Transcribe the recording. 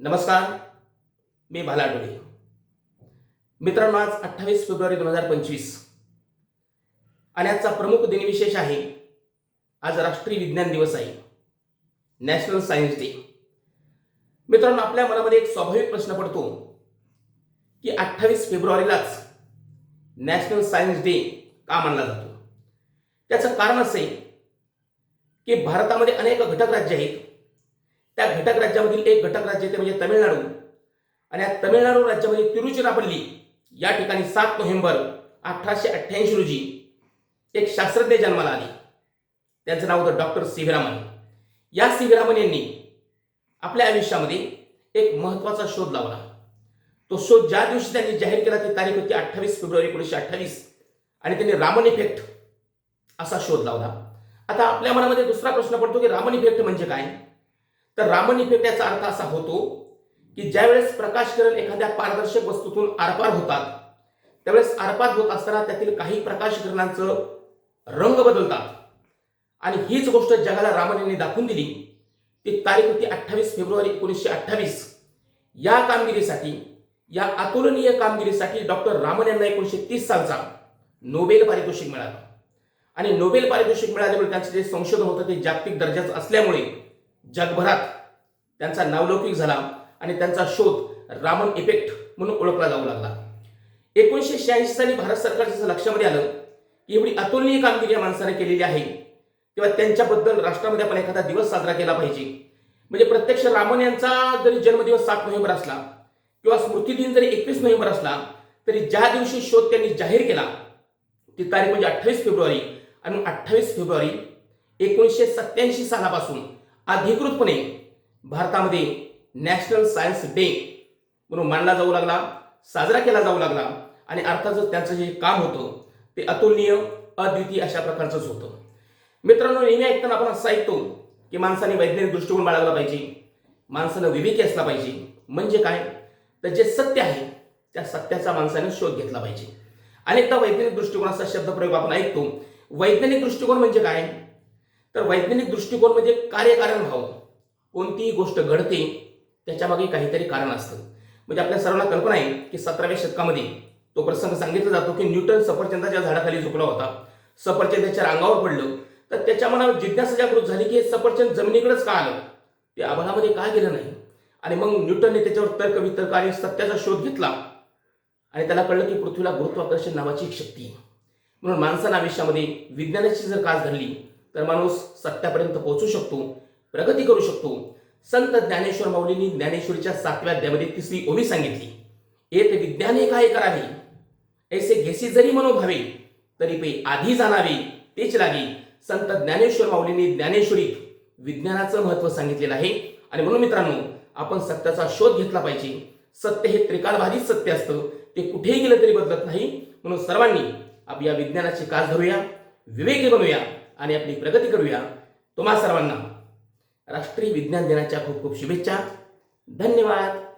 नमस्कार मी भालाडोळे. मित्रांनो आज अठ्ठावीस फेब्रुवारी दोन हजार पंचवीस. आणि आजचा प्रमुख दिनविशेष आहे आज राष्ट्रीय विज्ञान दिवस आहे नॅशनल सायन्स डे मित्रांनो आपल्या मनामध्ये एक स्वाभाविक प्रश्न पडतो की अठ्ठावीस फेब्रुवारीलाच नॅशनल सायन्स डे का मानला जातो? त्याचं कारण असे की भारतामध्ये अनेक घटक राज्य आहेत त्या घटक राज्यामधील एक घटक राज्य ते म्हणजे तमिळनाडू. आणि या तमिळनाडू राज्यामध्ये तिरुचिरापल्ली या ठिकाणी सात नोव्हेंबर अठराशे अठ्ठ्याऐंशी रोजी एक शास्त्रज्ञ जन्माला आले. त्यांचं नाव होतं डॉक्टर सिव्हिरामन या सिव्हिरामन यांनी आपल्या आयुष्यामध्ये एक महत्त्वाचा शोध लावला. तो शोध ज्या दिवशी त्यांनी जाहीर केला ती तारीख होती अठ्ठावीस फेब्रुवारी एकोणीसशे अठ्ठावीस. आणि त्यांनी रामन इफेक्ट असा शोध लावला. आता आपल्या मनामध्ये दुसरा प्रश्न पडतो की रामन इफेक्ट म्हणजे काय? तर रामन इफेक्ट याचा अर्थ असा होतो की ज्यावेळेस प्रकाश किरण एखाद्या पारदर्शक वस्तूतून आरपार होतात त्यावेळेस आरपार होत असताना त्यातील काही प्रकाश किरणांचं रंग बदलतात. आणि हीच गोष्ट जगाला रामन यांनी दाखवून दिली. ती तारीख होती अठ्ठावीस फेब्रुवारी एकोणीसशे अठ्ठावीस. या कामगिरीसाठी या अतुलनीय कामगिरीसाठी डॉक्टर रामन यांना एकोणीसशे तीस सालचा नोबेल पारितोषिक मिळाला. आणि नोबेल पारितोषिक मिळाल्यामुळे त्यांचं जे संशोधन होतं ते जागतिक दर्जाचं असल्यामुळे जगभरात त्यांचा नावलौकिक झाला आणि त्यांचा शोध रामन इफेक्ट म्हणून ओळखला जाऊ लागला. एकोणीसशे शहाऐंशी साली भारत सरकारच्या असं लक्षामध्ये आलं की एवढी अतुलनीय कामगिरी या माणसाने केलेली आहे. तेव्हा त्यांच्याबद्दल राष्ट्रामध्ये आपण एखादा दिवस साजरा केला पाहिजे. म्हणजे प्रत्यक्ष रामन यांचा जरी जन्मदिवस सात नोव्हेंबर असला किंवा स्मृती दिन जरी एकवीस नोव्हेंबर असला तरी ज्या दिवशी शोध त्यांनी जाहीर केला ती तारीख म्हणजे अठ्ठावीस फेब्रुवारी. आणि अठ्ठावीस फेब्रुवारी एकोणीसशे सत्याऐंशी सालापासून अधिकृतपणे भारतामध्ये नॅशनल सायन्स डे म्हणून मानला जाऊ लागला साजरा केला जाऊ लागला आणि अर्थातच त्यांचं जे काम होतं ते अतुलनीय अद्वितीय अशा प्रकारचंच होतं. मित्रांनो नेहमी ऐकताना आपण असं ऐकतो की माणसाने वैज्ञानिक दृष्टिकोन बाळगला पाहिजे माणसानं विवेकी असला पाहिजे. म्हणजे काय? तर जे सत्य आहे त्या सत्याचा माणसाने शोध घेतला पाहिजे. अनेकदा वैज्ञानिक दृष्टिकोन असा शब्दप्रयोग आपण ऐकतो. वैज्ञानिक दृष्टिकोन म्हणजे काय? तर वैज्ञानिक दृष्टिकोन म्हणजे कार्यकारण भाव कोणतीही गोष्ट घडते त्याच्यामागे काहीतरी कारण असतं. म्हणजे आपल्या सर्वांना कल्पना आहे की सतराव्या शतकामध्ये तो प्रसंग सांगितला जातो की न्यूटन सफरचंदाच्या झाडाखाली झोपला होता सफरचंद त्याच्या रांगावर पडलं. तर त्याच्या मनावर जिज्ञासा जागृत झाली की हे सफरचंद जमिनीकडेच का आलं? ते आभाळामध्ये का गेलं नाही? आणि मग न्यूटनने त्याच्यावर तर्क वितर्क आणि सत्याचा शोध घेतला. आणि त्याला कळलं की पृथ्वीला गुरुत्वाकर्षण नावाची एक शक्ती आहे. म्हणून माणसानं आयुष्यामध्ये विज्ञानाची जर कास धरली तर माणूस सत्यापर्यंत पोहोचू शकतो. प्रगती करू शकतो. संत ज्ञानेश्वर माऊलींनी ज्ञानेश्वरीच्या सातव्या अध्यामध्ये तिसरी ओवी सांगितली. येत विज्ञाने काय करावे? ऐसे घेसी जरी मनोभावे तरी पे आधी जाणावे तेच लागे. संत ज्ञानेश्वर माऊलींनी ज्ञानेश्वरीत विज्ञानाचं महत्त्व सांगितलेलं आहे. आणि म्हणून मित्रांनो आपण सत्याचा शोध घेतला पाहिजे. सत्य हे त्रिकालबाधित सत्य असतं. ते कुठेही गेलं तरी बदलत नाही. म्हणून सर्वांनी आपली या विज्ञानाची कास धरूया विवेकी बनूया आणि आपली प्रगती करूया. तुम्हा सर्वांना राष्ट्रीय विज्ञान दिनाच्या खूप खूप शुभेच्छा. धन्यवाद.